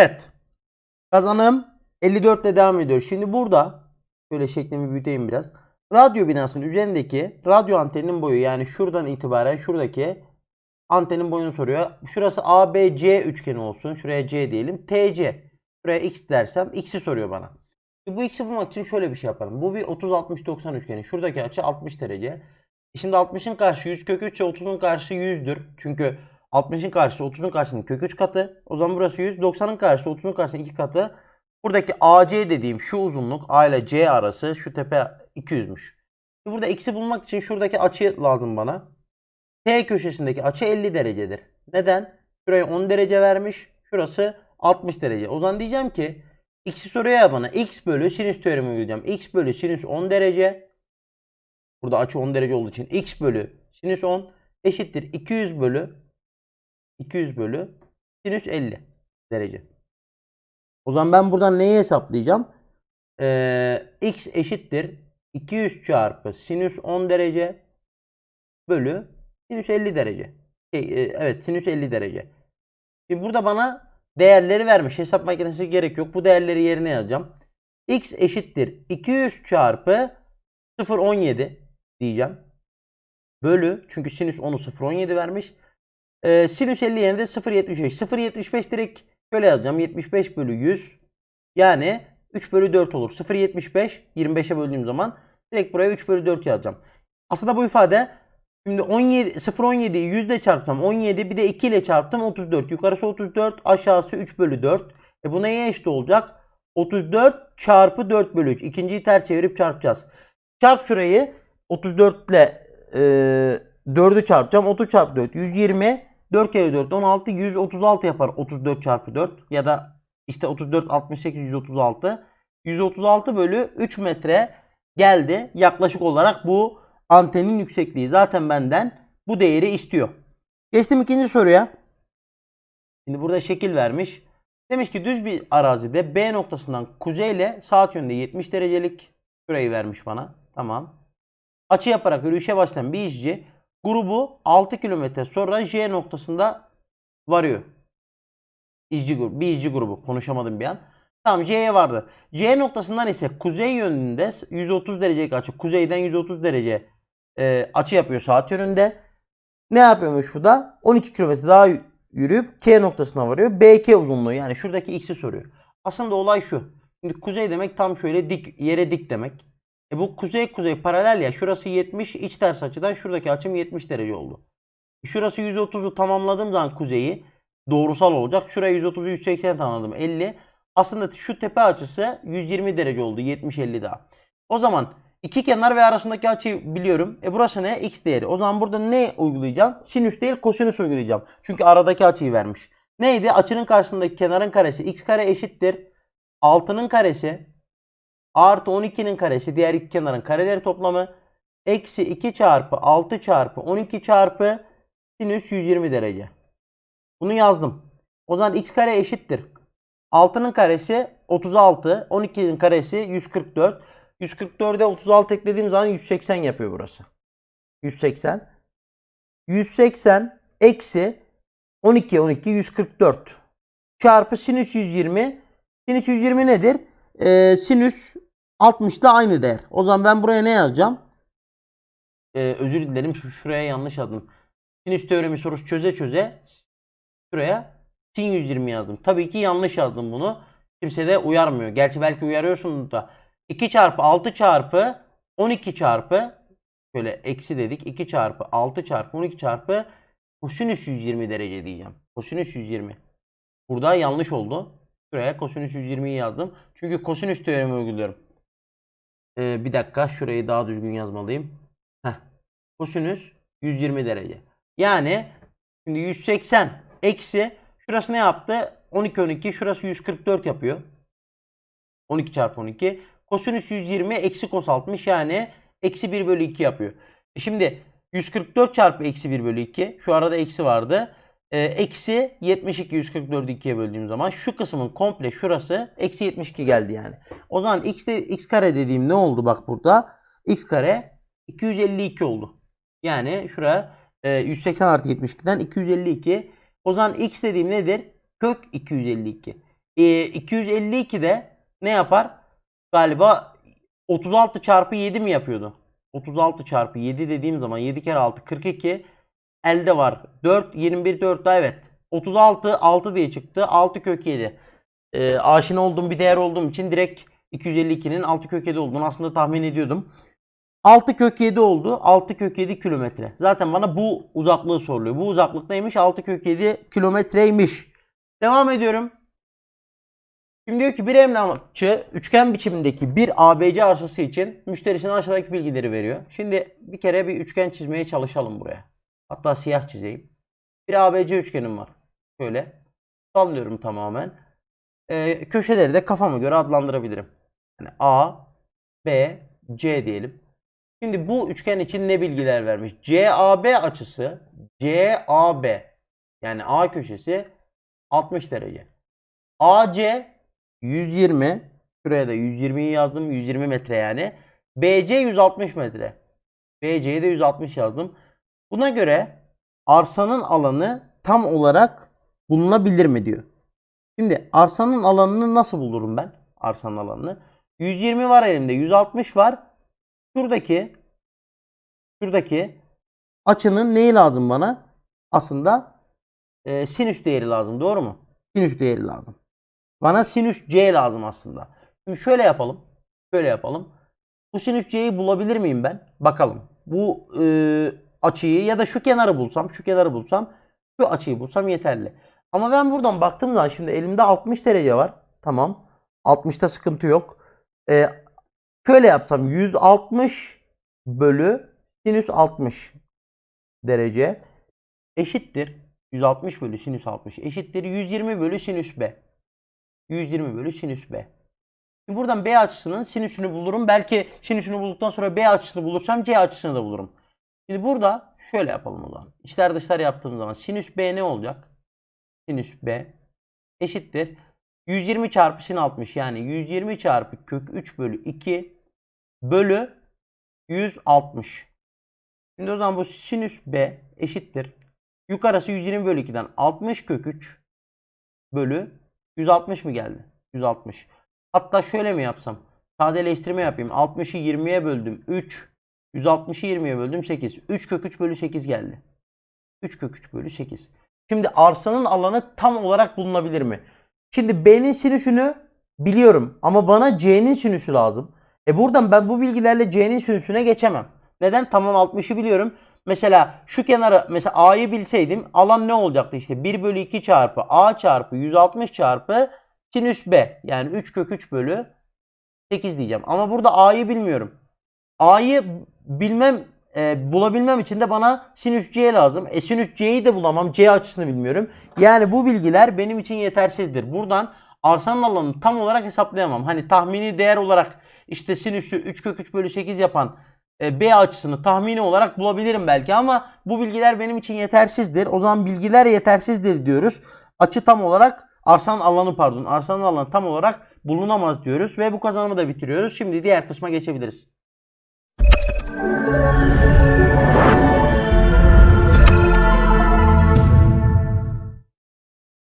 Evet. Kazanım 54 ile devam ediyor. Şimdi burada şöyle şeklimi büyüteyim biraz. Radyo binasının üzerindeki radyo anteninin boyu yani şuradan itibaren şuradaki antenin boyunu soruyor. Şurası ABC üçgeni olsun. Şuraya C diyelim. TC. Şuraya X dersem X'i soruyor bana. Bu X'i bulmak için şöyle bir şey yaparım. Bu bir 30-60-90 üçgeni. Şuradaki açı 60 derece. E Şimdi 60'ın karşı 100 kök 3 ise 30'un karşısı 100'dür. Çünkü 60'ın karşısı 30'un karşısının kök 3 katı. O zaman burası 100. 90'ın karşısı 30'un karşısının 2 katı. Buradaki AC dediğim şu uzunluk A ile C arası şu tepe 200'müş. Şimdi burada x'i bulmak için şuradaki açı lazım bana. T köşesindeki açı 50 derecedir. Neden? Şuraya 10 derece vermiş. Şurası 60 derece. O zaman diyeceğim ki x'i soruyor bana. x bölü sinüs teoremi uygulayacağım. x bölü sinüs 10 derece. Burada açı 10 derece olduğu için x bölü sinüs 10 eşittir 200 bölü 200 bölü sinüs 50 derece. O zaman ben buradan neyi hesaplayacağım? Ee, x eşittir 200 çarpı sinüs 10 derece bölü sinüs 50 derece. Şey, e, evet sinüs 50 derece. Şimdi burada bana değerleri vermiş. Hesap makinesi gerek yok. Bu değerleri yerine yazacağım. x eşittir 200 çarpı 0.17 diyeceğim. Bölü çünkü sinüs 10'u 0.17 vermiş. Ee, sinüs 50 yerine de 0.75. 0.75 direkt şöyle yazacağım. 75 bölü 100 yani 3 bölü 4 olur. 0.75 25'e böldüğüm zaman direkt buraya 3 bölü 4 yazacağım. Aslında bu ifade şimdi 17 0.17'yi 100 ile çarpsam 17 bir de 2 ile çarptım 34. Yukarısı 34 aşağısı 3 bölü 4. E bu neye eşit olacak? 34 çarpı 4 bölü 3. İkinciyi ters çevirip çarpacağız. Çarp şurayı 34 ile e, 4'ü çarpacağım. 30 çarpı 4 120 4 kere 4 16 136 yapar 34 çarpı 4 ya da işte 34 68 136 136 bölü 3 metre geldi yaklaşık olarak bu antenin yüksekliği zaten benden bu değeri istiyor. Geçtim ikinci soruya. Şimdi burada şekil vermiş. Demiş ki düz bir arazide B noktasından kuzeyle saat yönünde 70 derecelik süreyi vermiş bana. Tamam. Açı yaparak yürüyüşe başlayan bir işçi grubu 6 kilometre sonra J noktasında varıyor. İzci grubu, bir izci grubu. Konuşamadım bir an. Tamam C'ye vardı. C noktasından ise kuzey yönünde 130 derecelik açı. Kuzeyden 130 derece e, açı yapıyor saat yönünde. Ne yapıyormuş bu da? 12 kilometre daha yürüyüp K noktasına varıyor. BK uzunluğu yani şuradaki x'i soruyor. Aslında olay şu. Şimdi kuzey demek tam şöyle dik yere dik demek. E bu kuzey kuzey paralel ya. Şurası 70 iç ters açıdan şuradaki açım 70 derece oldu. Şurası 130'u tamamladığım zaman kuzeyi doğrusal olacak. Şuraya 130'u 180 tamamladım 50. Aslında şu tepe açısı 120 derece oldu 70-50 daha. O zaman iki kenar ve arasındaki açıyı biliyorum. E burası ne? X değeri. O zaman burada ne uygulayacağım? Sinüs değil kosinüs uygulayacağım. Çünkü aradaki açıyı vermiş. Neydi? Açının karşısındaki kenarın karesi x kare eşittir. 6'nın karesi artı 12'nin karesi diğer iki kenarın kareleri toplamı eksi 2 çarpı 6 çarpı 12 çarpı sinüs 120 derece. Bunu yazdım. O zaman x kare eşittir. 6'nın karesi 36, 12'nin karesi 144. 144'e 36 eklediğim zaman 180 yapıyor burası. 180. 180 eksi 12 12 144 çarpı sinüs 120. Sinüs 120 nedir? Ee, sinüs 60 ile aynı değer. O zaman ben buraya ne yazacağım? Ee, özür dilerim şu şuraya yanlış yazdım. Sinüs teoremi sorusu çöze çöze şuraya sin 120 yazdım. Tabii ki yanlış yazdım bunu. Kimse de uyarmıyor. Gerçi belki uyarıyorsunuz da. 2 çarpı 6 çarpı 12 çarpı şöyle eksi dedik. 2 çarpı 6 çarpı 12 çarpı kosinüs 120 derece diyeceğim. Kosinüs 120. Burada yanlış oldu. Şuraya kosinüs 120'yi yazdım. Çünkü kosinüs teoremi uyguluyorum. Ee, bir dakika şurayı daha düzgün yazmalıyım. Heh. Kosinüs 120 derece. Yani şimdi 180 eksi şurası ne yaptı? 12 12 şurası 144 yapıyor. 12 çarpı 12. Kosinüs 120 eksi kos 60 yani eksi 1 bölü 2 yapıyor. E şimdi 144 çarpı eksi 1 bölü 2 şu arada eksi vardı. E, eksi 72 144'ü 2'ye böldüğüm zaman şu kısmın komple şurası eksi 72 geldi yani. O zaman x, de, x kare dediğim ne oldu bak burada? x kare 252 oldu. Yani şuraya e, 180 artı 72'den 252. O zaman x dediğim nedir? Kök 252. E, 252'de ne yapar? Galiba 36 çarpı 7 mi yapıyordu? 36 çarpı 7 dediğim zaman 7 kere 6 42 elde var. 4 21 4 daha evet. 36 6 diye çıktı. 6 kök 7. Ee, aşina olduğum bir değer olduğum için direkt 252'nin 6 kök 7 olduğunu aslında tahmin ediyordum. 6 kök 7 oldu. 6 kök 7 kilometre. Zaten bana bu uzaklığı soruluyor. Bu uzaklık neymiş? 6 kök 7 kilometreymiş. Devam ediyorum. Şimdi diyor ki bir emlakçı üçgen biçimindeki bir ABC arsası için müşterisine aşağıdaki bilgileri veriyor. Şimdi bir kere bir üçgen çizmeye çalışalım buraya. Hatta siyah çizeyim. Bir ABC üçgenim var. Şöyle. Sallıyorum tamamen. Ee, köşeleri de kafama göre adlandırabilirim. Yani A, B, C diyelim. Şimdi bu üçgen için ne bilgiler vermiş? CAB açısı CAB yani A köşesi 60 derece. AC 120 şuraya da 120'yi yazdım 120 metre yani. BC 160 metre. BC'ye de 160 yazdım. Buna göre arsanın alanı tam olarak bulunabilir mi diyor. Şimdi arsanın alanını nasıl bulurum ben? Arsanın alanını. 120 var elimde 160 var. Şuradaki şuradaki açının neyi lazım bana? Aslında e, sinüs değeri lazım. Doğru mu? Sinüs değeri lazım. Bana sinüs C lazım aslında. Şimdi şöyle yapalım. Şöyle yapalım. Bu sinüs C'yi bulabilir miyim ben? Bakalım. Bu e, açıyı ya da şu kenarı bulsam, şu kenarı bulsam, şu açıyı bulsam yeterli. Ama ben buradan baktığım zaman şimdi elimde 60 derece var. Tamam. 60'ta sıkıntı yok. E, şöyle yapsam 160 bölü sinüs 60 derece eşittir. 160 bölü sinüs 60 eşittir. 120 bölü sinüs B. 120 bölü sinüs B. Şimdi buradan B açısının sinüsünü bulurum. Belki sinüsünü bulduktan sonra B açısını bulursam C açısını da bulurum. Şimdi burada şöyle yapalım o zaman. İçler dışlar yaptığım zaman sinüs B ne olacak? Sinüs B eşittir. 120 çarpı sin 60 yani 120 çarpı kök 3 bölü 2 bölü 160. Şimdi o zaman bu sinüs B eşittir. Yukarısı 120 bölü 2'den 60 kök 3 bölü 160 mı geldi? 160. Hatta şöyle mi yapsam? Sadeleştirme yapayım. 60'ı 20'ye böldüm 3. 160'ı 20'ye böldüm 8. 3 kök 3 bölü 8 geldi. 3 kök 3 bölü 8. Şimdi arsanın alanı tam olarak bulunabilir mi? Şimdi B'nin sinüsünü biliyorum ama bana C'nin sinüsü lazım. E buradan ben bu bilgilerle C'nin sinüsüne geçemem. Neden? Tamam 60'ı biliyorum. Mesela şu kenara mesela A'yı bilseydim alan ne olacaktı işte 1 bölü 2 çarpı A çarpı 160 çarpı sinüs B. Yani 3 kök 3 bölü 8 diyeceğim. Ama burada A'yı bilmiyorum. A'yı bilmem e, bulabilmem için de bana sinüs C lazım. E sinüs C'yi de bulamam. C açısını bilmiyorum. Yani bu bilgiler benim için yetersizdir. Buradan arsanın alanını tam olarak hesaplayamam. Hani tahmini değer olarak işte sinüsü 3 kök 3 bölü 8 yapan e, B açısını tahmini olarak bulabilirim belki ama bu bilgiler benim için yetersizdir. O zaman bilgiler yetersizdir diyoruz. Açı tam olarak arsanın alanı pardon arsanın alanı tam olarak bulunamaz diyoruz ve bu kazanımı da bitiriyoruz. Şimdi diğer kısma geçebiliriz. Thank you.